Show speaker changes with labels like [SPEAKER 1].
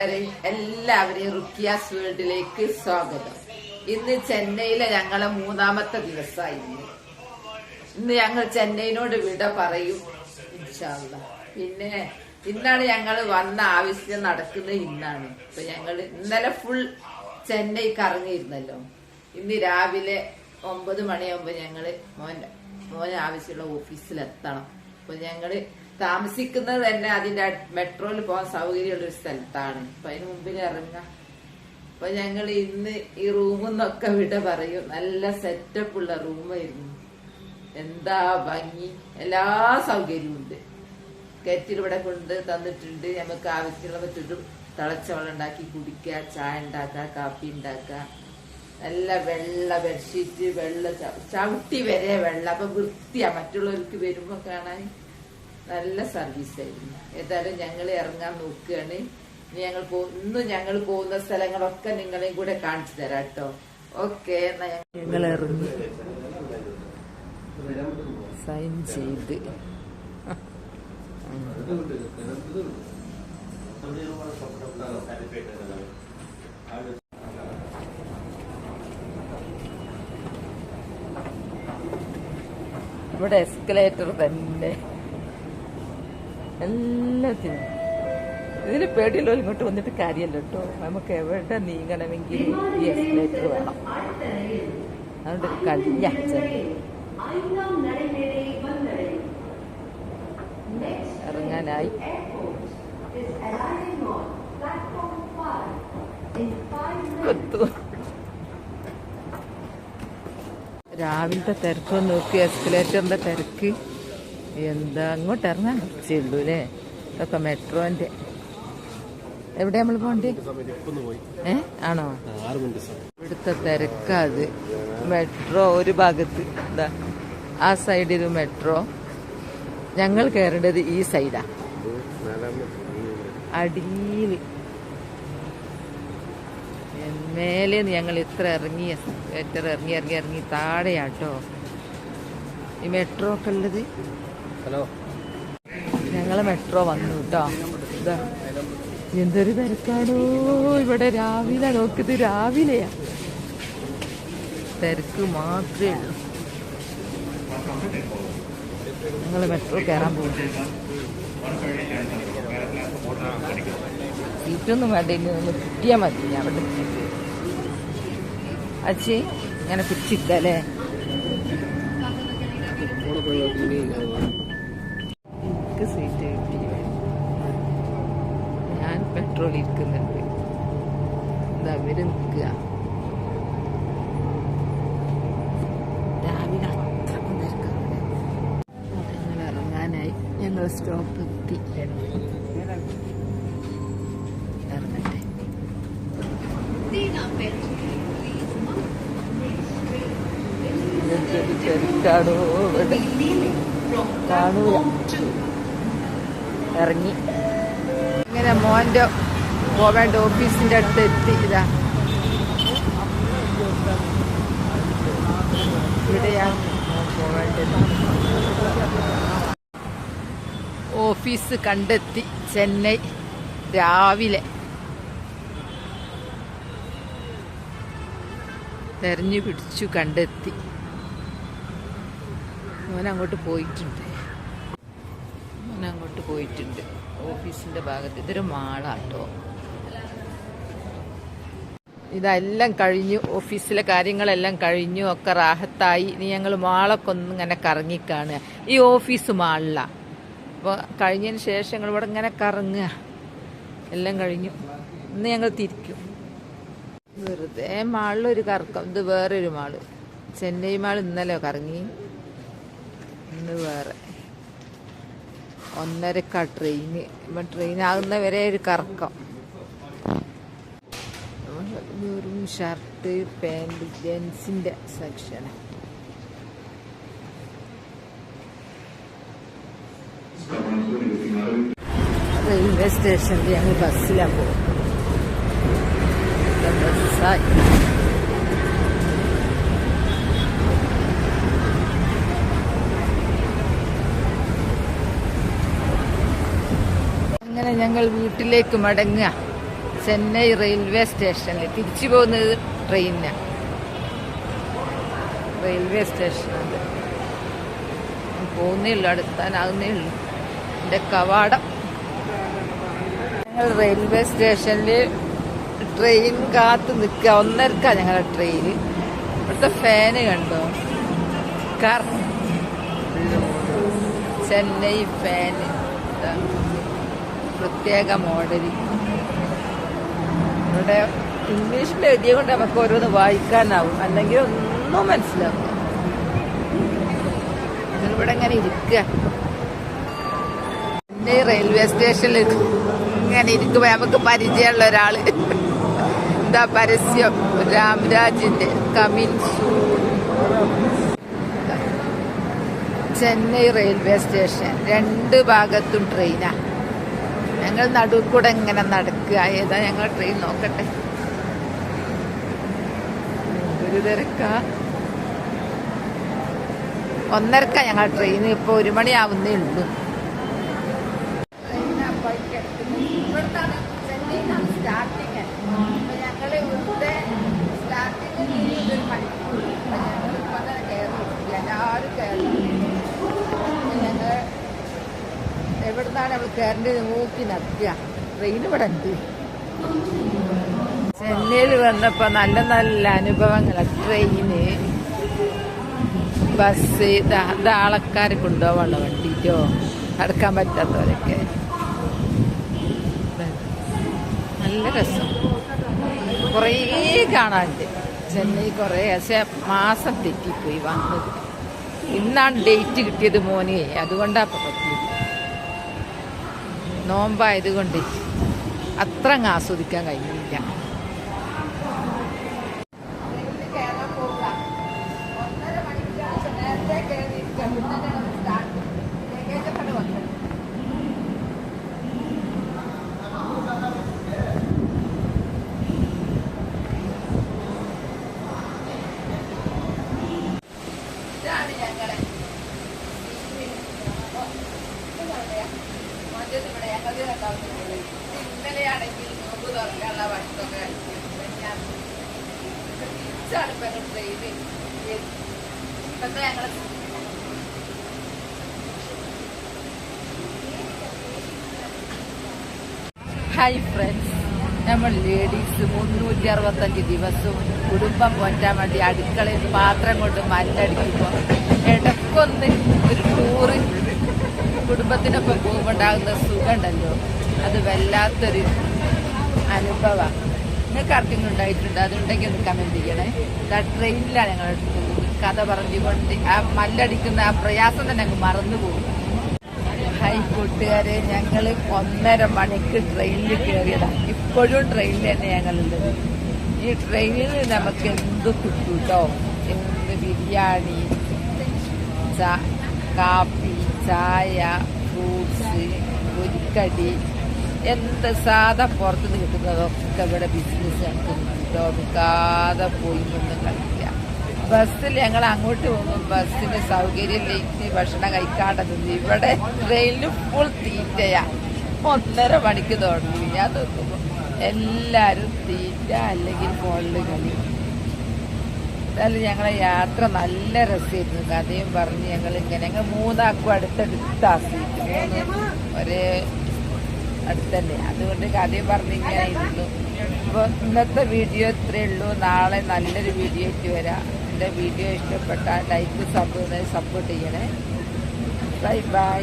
[SPEAKER 1] എല്ലാവരെയും റുക്കിയാസ് വേൾഡിലേക്ക് സ്വാഗതം. ഇന്ന് ചെന്നൈയിലെ ഞങ്ങളെ മൂന്നാമത്തെ ദിവസമായിരുന്നു ഇന്ന്. ഞങ്ങൾ ചെന്നൈനോട് വിട പറയും പിന്നെ ഇന്നാണ് ഞങ്ങൾ വന്ന ആവശ്യം നടക്കുന്നത് ഇന്നാണ്. ഇപ്പൊ ഞങ്ങൾ ഇന്നലെ ഫുൾ ചെന്നൈ കറങ്ങിയിരുന്നല്ലോ ഇന്ന് രാവിലെ ഒമ്പത് മണിയാകുമ്പോ ഞങ്ങൾ മോൻ മോൻ ആവശ്യമുള്ള ഓഫീസിലെത്തണം. അപ്പൊ ഞങ്ങൾ താമസിക്കുന്നത് തന്നെ അതിന്റെ മെട്രോയിൽ പോകാൻ സൗകര്യമുള്ള ഒരു സ്ഥലത്താണ്. അപ്പൊ അതിന് മുമ്പിൽ ഇറങ്ങാം. അപ്പൊ ഞങ്ങൾ ഇന്ന് ഈ റൂമിൽ നിന്നൊക്കെ വിട പറയും. നല്ല സെറ്റപ്പ് ഉള്ള റൂമായിരുന്നു എന്താ ഭംഗി. എല്ലാ സൗകര്യവും ഉണ്ട്. കെറ്റിൽ ഇവിടെ കൊണ്ട് തന്നിട്ടുണ്ട്. നമുക്ക് ആവശ്യമുള്ള ചുറ്റും തിളച്ച വെള്ളം ഉണ്ടാക്കി കുടിക്കുക ചായ ഉണ്ടാക്കുക കാപ്പി ഉണ്ടാക്കുക. നല്ല വെള്ള ബെഡ്ഷീറ്റ് വെള്ള ചവ- ചവിട്ടി വരെ വെള്ള. അപ്പൊ വൃത്തിയാ. മറ്റുള്ളവർക്ക് വരുമ്പോ കാണാൻ നല്ല സർവീസ് ആയിരുന്നു. ഏതായാലും ഞങ്ങൾ ഇറങ്ങാൻ നോക്കുകയാണ്. ഇനി ഞങ്ങൾ ഇന്ന് ഞങ്ങൾ പോകുന്ന സ്ഥലങ്ങളൊക്കെ നിങ്ങളെയും കൂടെ കാണിച്ചു തരാം കേട്ടോ. ഓക്കെ ഞങ്ങൾ ഇറങ്ങി. സൈൻ ചെയ്ത്. ഇവിടെ എസ്കലേറ്റർ തന്നെ. എല്ലാത്തിനും. ഇതിന് പേടിയല്ലോ ഇങ്ങോട്ട് വന്നിട്ട് കാര്യമല്ല കേട്ടോ. നമുക്ക് എവിടെ നീങ്ങണമെങ്കിൽ ഈ എക്സ്പ്ലേറ്റർ വേണം. അതുകൊണ്ട് കഴിഞ്ഞ ഇറങ്ങാനായി. രാവിലത്തെ തിരക്കൊന്ന് നോക്കി എസ്കലേറ്ററിന്റെ തിരക്ക്. എന്താ അങ്ങോട്ട് ഇറങ്ങാൻ ഉള്ളൂ അല്ലേ? ഇതൊക്കെ മെട്രോന്റെ. എവിടെ നമ്മൾ പോണ്ടേ ഏ? ആണോ? ഇവിടുത്തെ തിരക്കാത് മെട്രോ ഒരു ഭാഗത്ത്. എന്താ ആ സൈഡിൽ മെട്രോ. ഞങ്ങൾ കയറേണ്ടത് ഈ സൈഡാ അടിയിൽ മേലെ ഞങ്ങൾ ഇത്ര ഇറങ്ങിയ എത്ര ഇറങ്ങി ഇറങ്ങി ഇറങ്ങി താഴെയാട്ടോ. ഈ മെട്രോ ഒക്കെ ഉള്ളത്?
[SPEAKER 2] ഹലോ.
[SPEAKER 1] ഞങ്ങളെ മെട്രോ വന്നു കേട്ടോ എന്തൊരു തിരക്കാണോ ഇവിടെ രാവിലെ നോക്കിയത് രാവിലെയാ. തിരക്ക് മാത്രമേ ഉള്ളൂ. ഞങ്ങൾ മെട്രോ കയറാൻ പോകുന്നു സീറ്റൊന്നും വേണ്ട ഇനി ഒന്ന് കിട്ടിയാൽ മതി ഞാൻ അവിടെ അച്ഛി ഇങ്ങനെ പിടിച്ചിട്ടല്ലേ എനിക്ക് സീറ്റ് കിട്ടി ഞാൻ പെട്രോൾ ഇരിക്കുന്നുണ്ട്. എന്താ അവർ നിൽക്കുക. ഞങ്ങൾ ഞങ്ങൾ സ്റ്റോപ്പ് എത്തി. ഇറങ്ങട്ടെ. തിരക്കാണോ ഇവിടെ. ഇറങ്ങി. ഇങ്ങനെ മോന്റെ പോവേണ്ട ഓഫീസിന്റെ അടുത്ത് എത്തി. ഇതാ. ഇവിടെയാ. ഓഫീസ് കണ്ടെത്തി. ചെന്നൈ രാവിലെ. തെരഞ്ഞു പിടിച്ചു കണ്ടെത്തി. മോൻ അങ്ങോട്ട് പോയിട്ടുണ്ട്. മോൻ പോയിട്ടുണ്ട്. ഓഫീസിന്റെ ഭാഗത്ത്. ഇതൊരു മാളാട്ടോ. ഇതെല്ലാം കഴിഞ്ഞു. ഓഫീസിലെ കാര്യങ്ങളെല്ലാം കഴിഞ്ഞു. ഒക്കെ റാഹത്തായി. ഇനി ഞങ്ങൾ മാളൊക്കെ ഒന്ന് ഇങ്ങനെ കറങ്ങിക്കാണുക. ഈ ഓഫീസ് മാളിലാണ് അപ്പോൾ കഴിഞ്ഞതിന് ശേഷം ഞങ്ങൾ ഇവിടെ ഇങ്ങനെ കറങ്ങുക. എല്ലാം കഴിഞ്ഞു. ഇന്ന് ഞങ്ങൾ തിരിക്കും. വെറുതെ മാളിലൊരു കറക്കം. ഇത് വേറൊരു മാൾ. ചെന്നൈ മാൾ ഇന്നലെ കറങ്ങി? ഇന്ന് വേറെ. ഒന്നരക്ക ട്രെയിന്. ട്രെയിൻ ആകുന്ന വരെ ഒരു കറക്കം. വെറും ഷർട്ട് പാന്റ് ജെൻസിന്റെ സെക്ഷൻ റെയിൽവേ സ്റ്റേഷനിൽ ഞങ്ങൾ ബസ്സിലാണ് പോകുന്നത് ബസ്സായി. അങ്ങനെ ഞങ്ങൾ വീട്ടിലേക്ക് മടങ്ങുക. ചെന്നൈ റെയിൽവേ സ്റ്റേഷനിൽ. തിരിച്ചു പോകുന്നത് ട്രെയിനിനാണ് റെയിൽവേ സ്റ്റേഷനാണ് പോകുന്നേ ഉള്ളൂ അടുത്താനാകുന്നേ ഉള്ളൂ. എന്റെ കവാടം. ഞങ്ങൾ റെയിൽവേ സ്റ്റേഷനിൽ ട്രെയിൻ കാത്ത് നിൽക്കുക. ഒന്നരക്ക ഞങ്ങളുടെ ട്രെയിൻ. ഇവിടുത്തെ ഫാന് കണ്ടോ? Car Chennai fan. പ്രത്യേക മോഡലി. ഇവിടെ ഇംഗ്ലീഷിൽ എഴുതിയ കൊണ്ട് നമുക്ക് ഓരോന്ന് വായിക്കാനാവും. അല്ലെങ്കിൽ ഒന്നും മനസ്സിലാവും ഇവിടെ ഇങ്ങനെ ഇരിക്കുക. ചെന്നൈ റെയിൽവേ സ്റ്റേഷനിൽ ഇങ്ങനെ ഇരിക്കുമ്പോ നമുക്ക് പരിചയമുള്ള ഒരാൾ. എന്താ പരസ്യം? രാംരാജിന്റെ coming soon Chennai railway station. രണ്ട് ഭാഗത്തും ട്രെയിനാ. ഞങ്ങൾ നടുവിൽ കൂടെ ഇങ്ങനെ നടക്കുക. ഏതാ ഞങ്ങൾ ട്രെയിൻ നോക്കട്ടെ. ഒരു തിരക്ക. ഒന്നരക്ക ഞങ്ങൾ ട്രെയിൻ ഇപ്പൊ ഒരു മണിയാവുന്നേ ഉള്ളൂ സ്റ്റാർട്ടിങ് ഞങ്ങൾ ഇവിടുത്തെ സ്റ്റാർട്ടിങ് ഒരു മണിക്കൂർ ഞങ്ങൾ ഇപ്പൊ തന്നെ കയറി എല്ലാവരും കയറി ഞങ്ങൾ കയറേണ്ടത് നോക്കി നടക്കുക. ട്രെയിൻ ഇവിടെ ഉണ്ട്. ചെന്നൈയിൽ വന്നപ്പോ നല്ല നല്ല അനുഭവങ്ങളാണ് ട്രെയിന് ബസ് ഇത് ഉണ്ടോ കൊണ്ടുപോകാനുള്ള വണ്ടിക്കോ നടക്കാൻ പറ്റാത്തവരൊക്കെ. നല്ല രസം. കുറേ കാണാനുണ്ട്. ചെന്നൈ കുറേ പക്ഷെ മാസം തെറ്റിപ്പോയി വന്നത്. ഇന്നാണ് ഡേറ്റ് കിട്ടിയത് മോനെ. അതുകൊണ്ടാ ഇപ്പൊ പറ്റിയത് നോമ്പായത് അത്ര അങ്ങ് ആസ്വദിക്കാൻ കഴിഞ്ഞില്ല. ഹായ് ഫ്രണ്ട്സ് നമ്മൾ ലേഡീസ് മുന്നൂറ്റി അറുപത്തഞ്ച് ദിവസവും കുടുംബം പോറ്റാൻ വേണ്ടി അടുക്കളയിൽ പാത്രം കൊണ്ട് മല്ലടിക്കുമ്പോൾ ഇടക്കൊന്ന് ഒരു ടൂറ് കുടുംബത്തിനൊപ്പം പോകുമ്പോണ്ടാകുന്ന സുഖമുണ്ടല്ലോ അത് വല്ലാത്തൊരു അനുഭവമാണ് നിങ്ങൾക്ക് ആർക്കെങ്കിലും ഉണ്ടായിട്ടുണ്ട്? അതുണ്ടെങ്കിൽ ഒന്ന് കമന്റ് ചെയ്യണേ. ആ ട്രെയിനിലാണ് ഞങ്ങൾ കഥ പറഞ്ഞുകൊണ്ട് ആ മല്ലടിക്കുന്ന ആ പ്രയാസം തന്നെ അങ്ങ് മറന്നു പോകും. ഹായ് കൂട്ടുകാരെ ഞങ്ങൾ ഒന്നര മണിക്ക് ട്രെയിനിൽ കയറിയതാണ് ഇപ്പോഴും ട്രെയിനിൽ തന്നെ ഞങ്ങളുള്ളത് ഈ ട്രെയിനിൽ നമുക്ക് എന്ത് കിട്ടും കേട്ടോ എന്ത് ബിരിയാണി കാപ്പി ചായ ഫ്രൂട്ട്സ് പൊരിക്കടി എന്ത് സാധാ പുറത്തുനിന്ന് കിട്ടുന്നതൊക്കെ ഇവിടെ ബിസിനസ് നടക്കുന്നുണ്ടോ? പോയി ഒന്നും കളിക്കുക. ബസ്സിൽ ഞങ്ങൾ അങ്ങോട്ട് പോകുമ്പോൾ ബസ്സിന് സൗകര്യമില്ലെങ്കിൽ ഭക്ഷണം കഴിക്കാണ്ടത് ഇവിടെ ട്രെയിനിൽ ഫുൾ തീറ്റയാ. ഒന്നര മണിക്ക് തുടങ്ങി. ഞാൻ നോക്കുമ്പോൾ എല്ലാവരും തീറ്റ അല്ലെങ്കിൽ ഫോണിൽ കളി. എന്തായാലും ഞങ്ങളെ യാത്ര നല്ല രസമായിരുന്നു. കഥയും പറഞ്ഞ് ഞങ്ങൾ ഇങ്ങനെ ഞങ്ങൾ മൂന്നാക്കും അടുത്തടുത്ത ആസ്വദിച്ചു മൂന്ന് ഒരേ അടുത്തന്നെ അതുകൊണ്ട് കഥ പറഞ്ഞിങ്ങനെ ഇരുന്നു. ഇന്നത്തെ വീഡിയോ ഇത്രയേ ഉള്ളൂ. നാളെ നല്ലൊരു വീഡിയോ ആയിട്ട് വരാം. എന്റെ വീഡിയോ ഇഷ്ടപ്പെട്ടാൽ ലൈക്ക് സപ്പോർട്ട് ചെയ്യണേ. Bye bye.